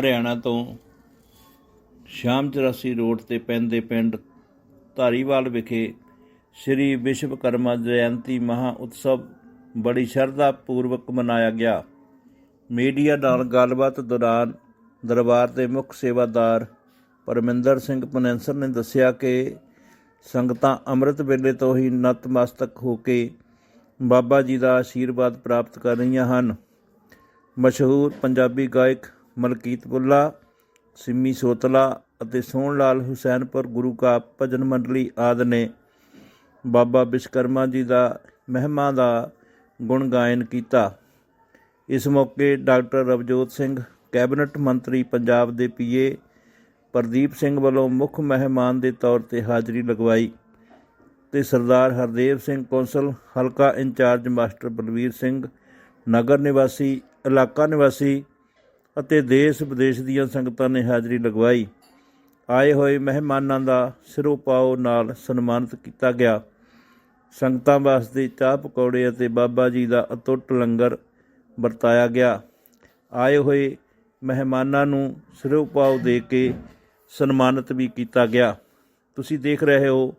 ਹਰਿਆਣਾ ਤੋਂ ਸ਼ਾਮ 84 ਰੋਡ ਤੇ ਪੈਂਦੇ ਪਿੰਡ ਧਾਰੀਵਾਲ ਵਿਖੇ ਸ੍ਰੀ ਵਿਸ਼ਵਕਰਮਾ ਜਯੰਤੀ ਮਹਾ ਉਤਸਵ ਬੜੀ ਸ਼ਰਧਾ ਪੂਰਵਕ ਮਨਾਇਆ ਗਿਆ। ਮੀਡੀਆ ਨਾਲ ਗੱਲਬਾਤ ਦੌਰਾਨ ਦਰਬਾਰ ਦੇ ਮੁੱਖ ਸੇਵਾਦਾਰ ਪਰਮਿੰਦਰ ਸਿੰਘ ਪਨੈਂਸਰ ਨੇ ਦੱਸਿਆ ਕਿ ਸੰਗਤਾਂ ਅੰਮ੍ਰਿਤ ਵੇਲੇ ਤੋਂ ਹੀ ਨਤਮਸਤਕ ਹੋ ਕੇ ਬਾਬਾ ਜੀ ਦਾ ਆਸ਼ੀਰਵਾਦ ਪ੍ਰਾਪਤ ਕਰ ਰਹੀਆਂ ਹਨ। ਮਸ਼ਹੂਰ ਪੰਜਾਬੀ ਗਾਇਕ ਮਲਕੀਤ ਬੁੱਲਾ, ਸਿੰਮੀ ਸੋਤਲਾ ਅਤੇ ਸੋਹਣ ਲਾਲ ਹੁਸੈਨਪੁਰ ਗੁਰੂ ਕਾ ਭਜਨ ਮੰਡਲੀ ਆਦਿ ਨੇ ਬਾਬਾ ਵਿਸ਼ਕਰਮਾ ਜੀ ਦਾ ਮਹਿਮਾ ਦਾ ਗੁਣ ਗਾਇਨ ਕੀਤਾ। ਇਸ ਮੌਕੇ ਡਾਕਟਰ ਰਵਜੋਤ ਸਿੰਘ, ਕੈਬਨਿਟ ਮੰਤਰੀ ਪੰਜਾਬ ਦੇ ਪੀਏ ਪ੍ਰਦੀਪ ਸਿੰਘ ਵੱਲੋਂ ਮੁੱਖ ਮਹਿਮਾਨ ਦੇ ਤੌਰ ਤੇ ਹਾਜ਼ਰੀ ਲਗਵਾਈ ਤੇ ਸਰਦਾਰ ਹਰਦੇਵ ਸਿੰਘ ਕੌਂਸਲ, ਹਲਕਾ ਇੰਚਾਰਜ ਮਾਸਟਰ ਬਲਵੀਰ ਸਿੰਘ, ਨਗਰ ਨਿਵਾਸੀ, ਇਲਾਕਾ ਨਿਵਾਸੀ ਅਤੇ ਦੇਸ਼ ਵਿਦੇਸ਼ ਦੀਆਂ ਸੰਗਤਾਂ ਨੇ ਹਾਜ਼ਰੀ ਲਗਵਾਈ। ਆਏ ਹੋਏ ਮਹਿਮਾਨਾਂ ਦਾ ਸਿਰੋਪਾਓ ਨਾਲ ਸਨਮਾਨਿਤ ਕੀਤਾ ਗਿਆ। ਸੰਗਤਾਂ ਵਾਸਤੇ ਚਾਹ ਪਕੌੜੇ ਅਤੇ ਬਾਬਾ ਜੀ ਦਾ ਅਤੁੱਟ ਲੰਗਰ ਵਰਤਾਇਆ ਗਿਆ। ਆਏ ਹੋਏ ਮਹਿਮਾਨਾਂ ਨੂੰ ਸਿਰੋਪਾਓ ਦੇ ਕੇ ਸਨਮਾਨਿਤ ਵੀ ਕੀਤਾ ਗਿਆ। ਤੁਸੀਂ ਦੇਖ ਰਹੇ ਹੋ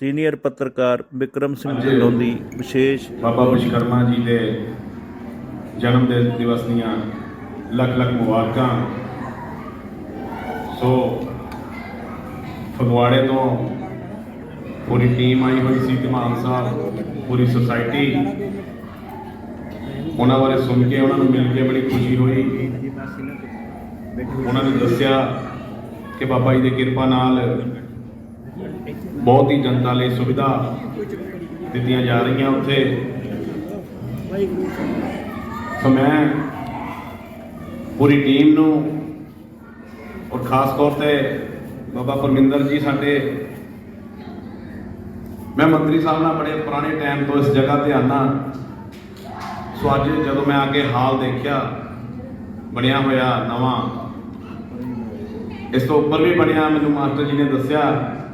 ਸੀਨੀਅਰ ਪੱਤਰਕਾਰ ਵਿਕਰਮ ਸਿੰਘ ਢਿੱਲੋਂ ਦੀ ਵਿਸ਼ੇਸ਼ ਬਾਬਾ ਵਿਸ਼ਕਰਮਾ ਜੀ ਦੇ ਜਨਮ ਦਿਵਸ ਦੀਆਂ ਲੱਖ ਲੱਖ ਮੁਬਾਰਕਾਂ। ਸੋ, ਫਗਵਾੜੇ ਤੋਂ ਪੂਰੀ ਟੀਮ ਆਈ ਹੋਈ ਸੀ ਧਮਾਨ ਸਾਹਿਬ, ਪੂਰੀ ਸੁਸਾਇਟੀ ਉਹਨਾਂ ਬਾਰੇ ਸੁਣ ਕੇ ਉਹਨਾਂ ਨੂੰ ਮਿਲ ਕੇ ਬੜੀ ਖੁਸ਼ੀ ਹੋਈ। ਉਹਨਾਂ ਨੇ ਦੱਸਿਆ ਕਿ ਬਾਬਾ ਜੀ ਦੀ ਕਿਰਪਾ ਨਾਲ ਬਹੁਤ ਹੀ ਜਨਤਾ ਲਈ ਸੁਵਿਧਾ ਦਿੱਤੀਆਂ ਜਾ ਰਹੀਆਂ ਉੱਥੇ। ਸੋ ਮੈਂ ਪੂਰੀ ਟੀਮ ਨੂੰ ਔਰ ਖਾਸ ਤੌਰ ਤੇ ਬਾਬਾ ਪਰਮਿੰਦਰ ਜੀ ਸਾਡੇ ਮੈਂ ਮੰਤਰੀ ਸਾਹਿਬ ਨਾਲ ਬੜੇ ਪੁਰਾਣੇ ਟਾਈਮ ਤੋਂ ਇਸ ਜਗ੍ਹਾ ਤੇ ਆਨਾ। ਸੋ ਅੱਜ ਜਦੋਂ ਮੈਂ ਆ ਕੇ ਹਾਲ ਦੇਖਿਆ, ਬਣਿਆ ਹੋਇਆ ਨਵਾਂ, ਇਸ ਤੋਂ ਉੱਪਰ ਵੀ ਬਣਿਆ, ਮੈਨੂੰ ਮਾਸਟਰ ਜੀ ਨੇ ਦੱਸਿਆ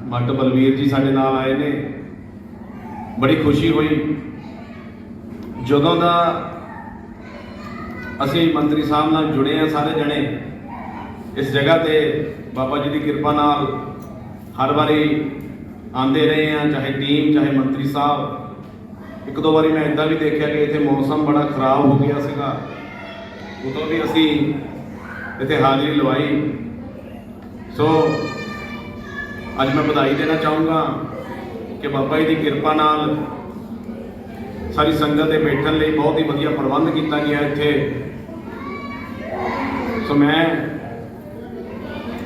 ਮਾਸਟਰ ਬਲਵੀਰ ਜੀ ਸਾਡੇ ਨਾਲ ਆਏ ਨੇ। ਬੜੀ ਖੁਸ਼ੀ ਹੋਈ। ਜਦੋਂ ਦਾ ਅਸੀਂ ਮੰਤਰੀ ਸਾਹਿਬ ਨਾਲ ਜੁੜੇ ਆ ਸਾਰੇ ਜਣੇ। ਇਸ ਜਗ੍ਹਾ ਤੇ ਬਾਬਾ ਜੀ ਦੀ ਕਿਰਪਾ ਨਾਲ ਹਰ ਵਾਰੀ ਆਂਦੇ ਰਹੇ ਆ ਚਾਹੇ ਟੀਮ ਚਾਹੇ ਮੰਤਰੀ ਸਾਹਿਬ। ਇੱਕ ਦੋ ਵਾਰੀ ਮੈਂ ਇਦਾਂ ਵੀ ਦੇਖਿਆ ਕਿ ਇੱਥੇ ਮੌਸਮ ਬੜਾ ਖਰਾਬ ਹੋ ਗਿਆ ਸੀਗਾ। ਉਦੋਂ ਵੀ ਅਸੀਂ ਇੱਥੇ ਹਾਜ਼ਰੀ ਲਵਾਈ। ਸੋ, ਅੱਜ ਮੈਂ ਵਧਾਈ ਦੇਣਾ ਚਾਹੂੰਗਾ ਕਿ ਬਾਬਾ ਜੀ ਦੀ ਕਿਰਪਾ ਨਾਲ ਸਾਰੀ ਸੰਗਤ ਦੇ ਬੈਠਣ ਲਈ ਬਹੁਤ ਹੀ ਵਧੀਆ ਪ੍ਰਬੰਧ ਕੀਤਾ ਗਿਆ ਇੱਥੇ। ਸੋ ਮੈਂ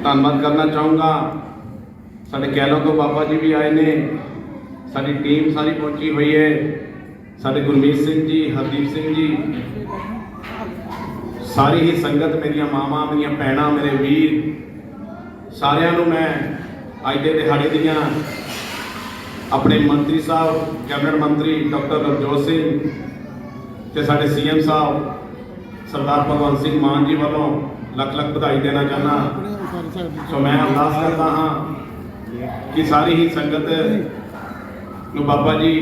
ਧੰਨਵਾਦ ਕਰਨਾ ਚਾਹੂੰਗਾ। ਸਾਡੇ ਕੈਲੋਂ ਤੋਂ ਬਾਬਾ ਜੀ ਵੀ ਆਏ ਨੇ। ਸਾਡੀ ਟੀਮ ਸਾਰੀ ਪਹੁੰਚੀ ਹੋਈ ਹੈ। ਸਾਡੇ ਗੁਰਮੀਤ ਸਿੰਘ ਜੀ, ਹਰਦੀਪ ਸਿੰਘ ਜੀ। ਸਾਰੀ ਹੀ ਸੰਗਤ ਮੇਰੀਆਂ ਮਾਵਾਂ, ਮੇਰੀਆਂ ਭੈਣਾਂ, ਮੇਰੇ ਵੀਰ, ਸਾਰਿਆਂ ਨੂੰ ਮੈਂ ਅੱਜ ਦੇ ਦਿਹਾੜੇ ਦੀਆਂ ਆਪਣੇ ਮੰਤਰੀ ਸਾਹਿਬ, ਕੈਬਨਿਟ ਮੰਤਰੀ ਡਾਕਟਰ ਰਵਜੋਤ ਸਿੰਘ ਤੇ ਸਾਡੇ ਸੀਐਮ ਸਾਹਿਬ, ਸਰਦਾਰ ਭਗਵੰਤ ਸਿੰਘ ਮਾਨ ਜੀ ਵੱਲੋਂ ਲੱਖ ਲੱਖ ਵਧਾਈ ਦੇਣਾ ਚਾਹੁੰਦਾ ਸੋ ਮੈਂ ਅਰਦਾਸ ਕਰਦਾ ਹਾਂ ਕਿ ਸਾਰੀ ਹੀ ਸੰਗਤ ਨੂੰ ਬਾਬਾ ਜੀ,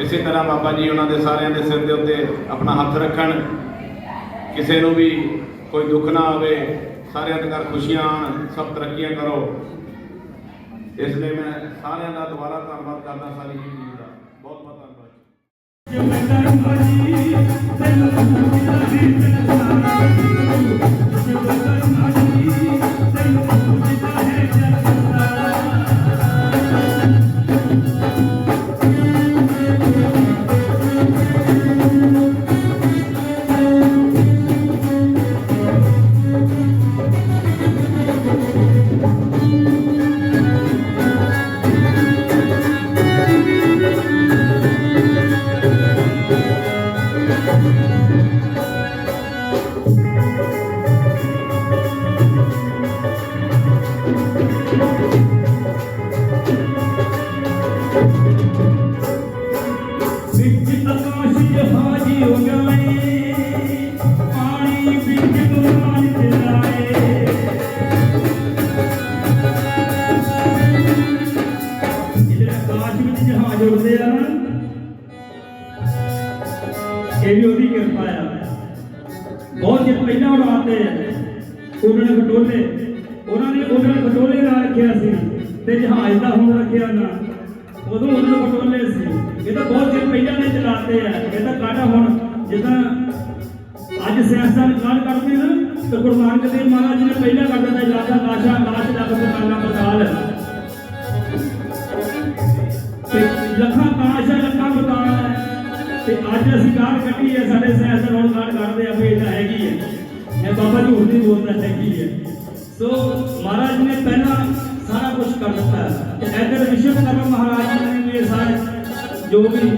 ਇਸੇ ਤਰ੍ਹਾਂ ਬਾਬਾ ਜੀ ਉਹਨਾਂ ਦੇ ਸਾਰਿਆਂ ਦੇ ਸਿਰ ਦੇ ਉੱਤੇ ਆਪਣਾ ਹੱਥ ਰੱਖਣ। ਕਿਸੇ ਨੂੰ ਵੀ ਕੋਈ ਦੁੱਖ ਨਾ ਆਵੇ, ਸਾਰਿਆਂ ਦੇ ਘਰ ਖੁਸ਼ੀਆਂ ਆਉਣ ਸਭ ਤਰੱਕੀਆਂ ਕਰੋ। اس لیے میں سارے سارا دوبارہ دنواد کرنا ساری کا بہت بہت جی سیاست کرتے ہیں گرو نانک دیو مہاراجی نے پہلا ਲੱਖਾਂ ਕਾਸ਼ਾ ਲੱਖਾਂ ਬਤਾਲ ਹੈ ਤੇ ਅੱਜ ਅਸੀਂ ਕਾਰ ਕੱਢੀ ਹੈ ਸਾਡੇ ਸਿਆਸਤ ਹੁਣ ਕਾਰ ਕੱਢਦੇ ਆ ਵੀ ਇਹ ਤਾਂ ਹੈਗੀ ਹੈ ਇਹ ਬਾਬਾ ਝੂਠ ਨਹੀਂ ਬੋਲਦਾ ਹੈਗੀ ਹੈ ਸੋ ਮਹਾਰਾਜ ਨੇ ਪਹਿਲਾਂ ਸਾਰਾ ਕੁਝ ਕਰ ਦਿੱਤਾ ਹੈ ਤੇ ਇਧਰ ਵਿਸ਼ਵਕਰਮਾ ਮਹਾਰਾਜ ਜੀ ਨੇ ਵੀ ਇਹ ਸਾਰੇ ਜੋ ਵੀ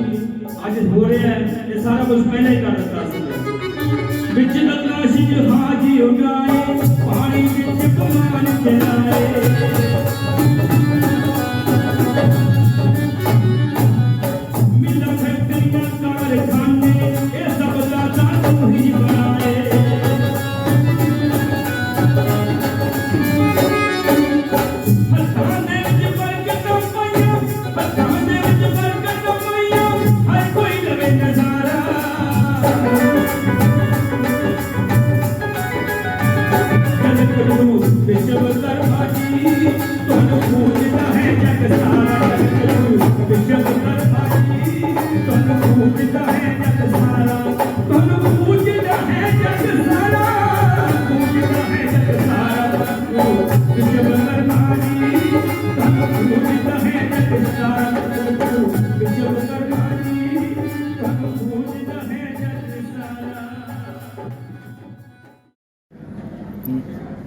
ਅੱਜ ਹੋ ਰਿਹਾ ਹੈ ਇਹ ਸਾਰਾ ਕੁਝ ਪਹਿਲਾਂ ਹੀ ਕਰ ਦਿੱਤਾ ਸੀ ਵਿੱਚ ਆਕਾਸ਼ ਚ ਹਾਜੀ ਉਗਾਏ ਪਾਣੀ ਵਿੱਚ ਪਮਾਨ ਚਲਾਏ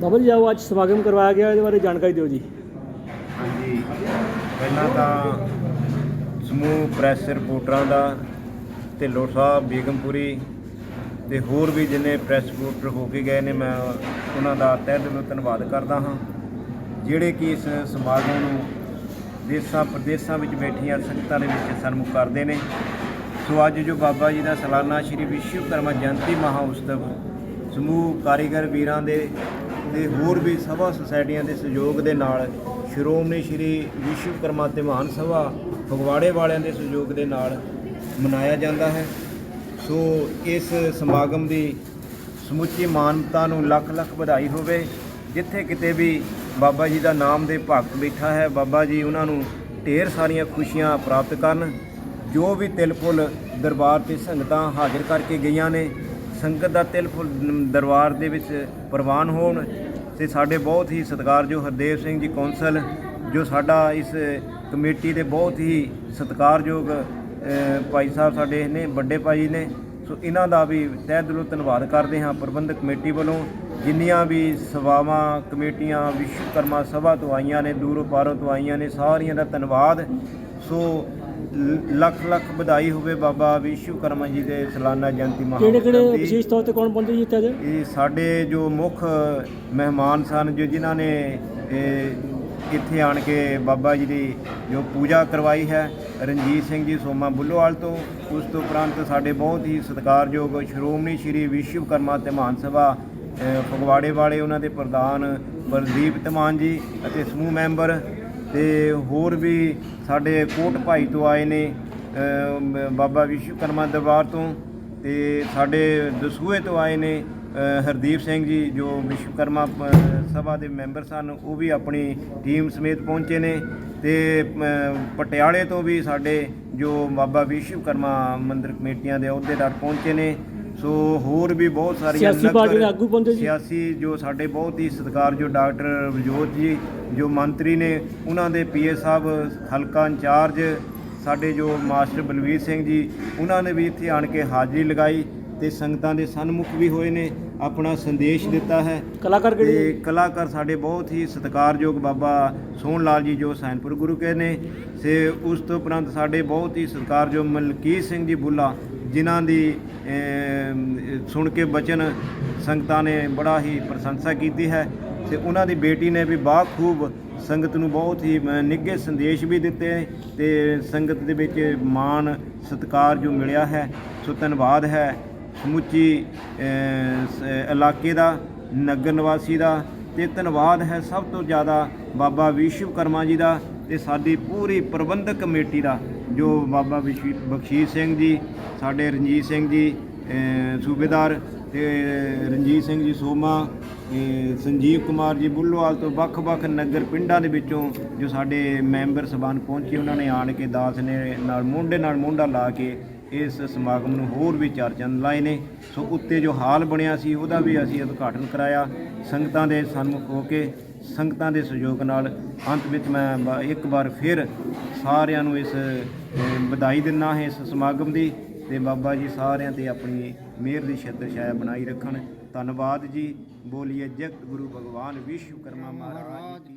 ਬਾਬਾ ਜੀ, ਆਓ ਅੱਜ ਸਮਾਗਮ ਕਰਵਾਇਆ ਗਿਆ, ਇਹਦੇ ਬਾਰੇ ਜਾਣਕਾਰੀ ਦਿਓ ਜੀ। ਹਾਂਜੀ। ਪਹਿਲਾਂ ਤਾਂ ਸਮੂਹ ਪ੍ਰੈਸ ਰਿਪੋਰਟਰਾਂ ਦਾ ਢਿੱਲੋਂ ਸਾਹਿਬ, ਬੇਗਮਪੁਰੀ ਤੇ ਹੋਰ ਵੀ ਜਿੰਨੇ ਪ੍ਰੈਸ ਰਿਪੋਰਟਰ ਹੋ ਕੇ ਗਏ ਨੇ, ਮੈਂ ਉਹਨਾਂ ਦਾ ਤਹਿ ਦਿਲੋਂ ਧੰਨਵਾਦ ਕਰਦਾ ਹਾਂ। ਜਿਹੜੇ ਕਿ ਇਸ ਸਮਾਗਮ ਨੂੰ ਦੇਸ਼ਾਂ ਪ੍ਰਦੇਸ਼ਾਂ ਵਿੱਚ ਬੈਠੀਆਂ ਸੰਗਤਾਂ ਦੇ ਵਿੱਚ ਸਨਮੁਖ ਕਰਦੇ ਨੇ। ਸੋ ਅੱਜ ਜੋ ਬਾਬਾ ਜੀ ਦਾ ਸਾਲਾਨਾ ਸ਼੍ਰੀ ਵਿਸ਼ਵਕਰਮਾ ਜਯੰਤੀ ਮਹਾ ਉਤਸਵ, ਸਮੂਹ ਕਾਰੀਗਰ ਵੀਰਾਂ ਦੇ ਤੇ ਹੋਰ ਵੀ ਸਭਾ ਸੁਸਾਇਟੀਆਂ ਦੇ ਸਹਿਯੋਗ ਦੇ ਨਾਲ ਸ਼੍ਰੋਮਣੀ ਸ਼੍ਰੀ ਵਿਸ਼ਵਕਰਮਾ ਤੇ ਮਹਾਨ ਸਭਾ ਫਗਵਾੜੇ ਵਾਲਿਆਂ ਦੇ ਸਹਿਯੋਗ ਦੇ ਨਾਲ ਮਨਾਇਆ ਜਾਂਦਾ ਹੈ। ਸੋ ਇਸ ਸਮਾਗਮ ਦੀ ਸਮੁੱਚੀ ਮਾਨਵਤਾ ਨੂੰ ਲੱਖ ਲੱਖ ਵਧਾਈ ਹੋਵੇ, ਜਿੱਥੇ ਕਿਤੇ ਵੀ ਬਾਬਾ ਜੀ ਦਾ ਨਾਮ ਦੇ ਭਗਤ ਬੈਠਾ ਹੈ। ਬਾਬਾ ਜੀ ਉਹਨਾਂ ਨੂੰ ਢੇਰ ਸਾਰੀਆਂ ਖੁਸ਼ੀਆਂ ਪ੍ਰਾਪਤ ਕਰਨ। ਜੋ ਵੀ ਤਿਲ ਫੁੱਲ ਦਰਬਾਰ ਤੇ ਸੰਗਤਾਂ ਹਾਜ਼ਰ ਕਰਕੇ ਗਈਆਂ ਨੇ, ਸੰਗਤ ਦਾ ਤਿਲ ਫੁੱਲ ਦਰਬਾਰ ਦੇ ਵਿੱਚ ਪ੍ਰਵਾਨ ਹੋਣ ਤੇ ਸਾਡੇ ਬਹੁਤ ਹੀ ਸਤਿਕਾਰਯੋਗ ਹਰਦੇਵ ਸਿੰਘ ਜੀ ਕੌਂਸਲ, ਜੋ ਸਾਡਾ ਇਸ ਕਮੇਟੀ ਦੇ ਬਹੁਤ ਹੀ ਸਤਿਕਾਰਯੋਗ ਭਾਈ ਸਾਹਿਬ ਸਾਡੇ ਨੇ, ਵੱਡੇ ਭਾਈ ਨੇ, ਸੋ ਇਹਨਾਂ ਦਾ ਵੀ ਤਹਿ ਦਿਲੋਂ ਧੰਨਵਾਦ ਕਰਦੇ ਹਾਂ। ਪ੍ਰਬੰਧਕ ਕਮੇਟੀ ਵੱਲੋਂ ਜਿੰਨੀਆਂ ਵੀ ਸਭਾਵਾਂ ਕਮੇਟੀਆਂ ਵਿਸ਼ਵਕਰਮਾ ਸਭਾ ਤੋਂ ਆਈਆਂ ਨੇ ਦੂਰੋਂ ਪਾਰੋਂ ਤੋਂ ਆਈਆਂ ਨੇ ਸਾਰੀਆਂ ਦਾ ਧੰਨਵਾਦ। ਸੋ ਲੱਖ ਲੱਖ ਵਧਾਈ ਹੋਵੇ ਬਾਬਾ ਵਿਸ਼ਵਕਰਮਾ ਜੀ ਦੇ ਸਾਲਾਨਾ ਜਯੰਤੀ ਕਿਹੜੇ ਮਹਾਉਤਸਵ ਕਿਹੜੇ ਦੀ। ਵਿਸ਼ੇਸ਼ ਤੌਰ ਤੇ ਕੌਣ ਪਹੁੰਚੇ ਜੀ ਇੱਥੇ ਅੱਜ ਇਹ ਸਾਡੇ ਜੋ ਮੁੱਖ ਮਹਿਮਾਨ ਸਨ ਜੋ ਜਿਨ੍ਹਾਂ ਨੇ ਇੱਥੇ ਆਣ ਕੇ ਬਾਬਾ ਜੀ ਦੀ ਜੋ ਪੂਜਾ ਕਰਵਾਈ ਹੈ ਰਣਜੀਤ ਸਿੰਘ ਜੀ ਸੋਮਾ ਬੁੱਲੋਵਾਲ ਤੋਂ ਉਸ ਤੋਂ ਉਪਰੰਤ ਸਾਡੇ ਬਹੁਤ ਹੀ ਸਤਿਕਾਰਯੋਗ ਸ਼੍ਰੋਮਣੀ ਸ਼੍ਰੀ ਵਿਸ਼ਵਕਰਮਾ ਤੇ ਮਹਾਨ ਸਭਾ ਫਗਵਾੜੇ ਵਾਲੇ ਉਹਨਾਂ ਦੇ ਪ੍ਰਧਾਨ ਬਲਦੀਪ ਧਮਾਨ ਜੀ ਅਤੇ ਸਮੂਹ ਮੈਂਬਰ ਤੇ ਹੋਰ ਵੀ ਸਾਡੇ ਕੋਟ ਭਾਈ ਤੋਂ ਆਏ ਨੇ ਅ, ਬਾਬਾ ਵਿਸ਼ਵਕਰਮਾ ਦਰਬਾਰ ਤੋਂ ਤੇ ਸਾਡੇ ਦਸੂਹੇ ਤੋਂ ਆਏ ਨੇ ਹਰਦੀਪ ਸਿੰਘ ਜੀ ਜੋ ਵਿਸ਼ਵਕਰਮਾ ਸਭਾ ਦੇ ਮੈਂਬਰ ਸਨ ਉਹ ਵੀ ਆਪਣੀ ਟੀਮ ਸਮੇਤ ਪਹੁੰਚੇ ਨੇ ਤੇ ਪਟਿਆਲੇ ਤੋਂ ਵੀ ਸਾਡੇ ਜੋ ਬਾਬਾ ਵਿਸ਼ਵਕਰਮਾ ਮੰਦਿਰ ਕਮੇਟੀਆਂ ਦੇ ਅਹੁਦੇਦਾਰ ਪਹੁੰਚੇ ਨੇ ਸੋ ਹੋਰ ਵੀ ਬਹੁਤ ਸਾਰੀਆਂ ਸਿਆਸੀ ਪਾਰਟੀ ਦੇ ਆਗੂ ਪਹੁੰਚੇ ਜੀ? ਸਿਆਸੀ ਜੋ ਸਾਡੇ ਬਹੁਤ ਹੀ ਸਤਿਕਾਰਯੋਗ ਡਾਕਟਰ ਵਿਜੋਤ ਜੀ ਜੋ ਮੰਤਰੀ ਨੇ ਉਹਨਾਂ ਦੇ ਪੀਏ ਸਾਹਿਬ ਹਲਕਾ ਇੰਚਾਰਜ ਸਾਡੇ ਜੋ ਮਾਸਟਰ ਬਲਵੀਰ ਸਿੰਘ ਜੀ ਉਹਨਾਂ ਨੇ ਵੀ ਇੱਥੇ ਆਣ ਕੇ ਹਾਜ਼ਰੀ ਲਗਾਈ ਤੇ ਸੰਗਤਾਂ ਦੇ ਸਨਮੁਖ ਵੀ ਹੋਏ ਨੇ ਆਪਣਾ ਸੰਦੇਸ਼ ਦਿੱਤਾ ਹੈ ਕਲਾਕਾਰ ਕਿਹੜੇ? ਕਲਾਕਾਰ ਸਾਡੇ ਬਹੁਤ ਹੀ ਸਤਿਕਾਰਯੋਗ ਬਾਬਾ ਸੋਹਣ ਲਾਲ ਜੀ ਜੋ ਸੈਨਪੁਰ ਗੁਰੂ ਕੇ ਨੇ ਤੇ ਉਸ ਤੋਂ ਉਪਰੰਤ ਸਾਡੇ ਬਹੁਤ ਹੀ ਸਤਿਕਾਰਯੋਗ ਮਲਕੀਤ ਸਿੰਘ ਜੀ ਬੁੱਲਾ ਜਿਨ੍ਹਾਂ ਦੀ ਸੁਣ ਕੇ ਬਚਨ ਸੰਗਤਾਂ ਨੇ ਬੜਾ ਹੀ ਪ੍ਰਸ਼ੰਸਾ ਕੀਤੀ ਹੈ ਤੇ ਉਹਨਾਂ ਦੀ ਬੇਟੀ ਨੇ ਵੀ ਬਾਖੂਬ ਸੰਗਤ ਨੂੰ ਬਹੁਤ ਹੀ ਨਿੱਘੇ ਸੰਦੇਸ਼ ਵੀ ਦਿੱਤੇ ਤੇ ਸੰਗਤ ਦੇ ਵਿੱਚ ਮਾਣ, ਸਤਿਕਾਰ ਜੋ ਮਿਲਿਆ ਹੈ, ਸੋ ਧੰਨਵਾਦ ਹੈ। ਸਮੁੱਚੀ ਇਲਾਕੇ ਦਾ, ਨਗਰ ਨਿਵਾਸੀ ਦਾ ਤੇ ਧੰਨਵਾਦ ਹੈ ਸਭ ਤੋਂ ਜ਼ਿਆਦਾ ਬਾਬਾ ਵਿਸ਼ਵਕਰਮਾ ਜੀ ਦਾ ਤੇ ਸਾਡੀ ਪੂਰੀ ਪ੍ਰਬੰਧਕ ਕਮੇਟੀ ਦਾ। ਜੋ ਬਾਬਾ ਵਿਸ਼ਵ, ਬਖਸ਼ੀਸ਼ ਸਿੰਘ ਜੀ, ਸਾਡੇ ਰਣਜੀਤ ਸਿੰਘ ਜੀ ਸੂਬੇਦਾਰ ਤੇ ਰਣਜੀਤ ਸਿੰਘ ਜੀ ਸੋਮਾ ਸੰਜੀਵ ਕੁਮਾਰ ਜੀ ਬੁੱਲੋਵਾਲ ਤੋਂ ਵੱਖ-ਵੱਖ ਨਗਰ ਪਿੰਡਾਂ ਦੇ ਵਿੱਚੋਂ ਜੋ ਸਾਡੇ ਮੈਂਬਰ ਸਬਾਨ ਪਹੁੰਚੇ, ਉਹਨਾਂ ਨੇ ਆਣ ਕੇ ਦਾਸ ਨੇ ਨਾਲ ਮੋਢੇ ਨਾਲ ਮੋਢਾ ਲਾ ਕੇ ਇਸ ਸਮਾਗਮ ਨੂੰ ਹੋਰ ਵੀ ਚਾਰ ਚੰਦ ਲਾਏ ਨੇ। ਸੋ ਉੱਤੇ ਜੋ ਹਾਲ ਬਣਿਆ ਸੀ, ਉਹਦਾ ਵੀ ਅਸੀਂ ਉਦਘਾਟਨ ਕਰਾਇਆ। ਸੰਗਤਾਂ ਦੇ ਸਨਮੁਖ ਹੋ ਕੇ ਸੰਗਤਾਂ ਦੇ ਸਹਿਯੋਗ ਨਾਲ ਅੰਤ ਵਿੱਚ ਮੈਂ ਇੱਕ ਵਾਰ ਫਿਰ ਸਾਰਿਆਂ ਨੂੰ ਇਸ ਵਧਾਈ ਦਿੰਦਾ ਹੈ ਇਸ ਸਮਾਗਮ ਦੀ ਤੇ ਬਾਬਾ ਜੀ ਸਾਰਿਆਂ ਤੇ ਆਪਣੀ ਮਿਹਰ ਦੀ ਛਤਰ ਛਾਇਆ ਬਣਾਈ ਰੱਖਣ। ਧੰਨਵਾਦ ਜੀ। ਬੋਲੀਏ ਜਗਤ ਗੁਰੂ ਭਗਵਾਨ ਵਿਸ਼ਵਕਰਮਾ ਮਹਾਰਾਜ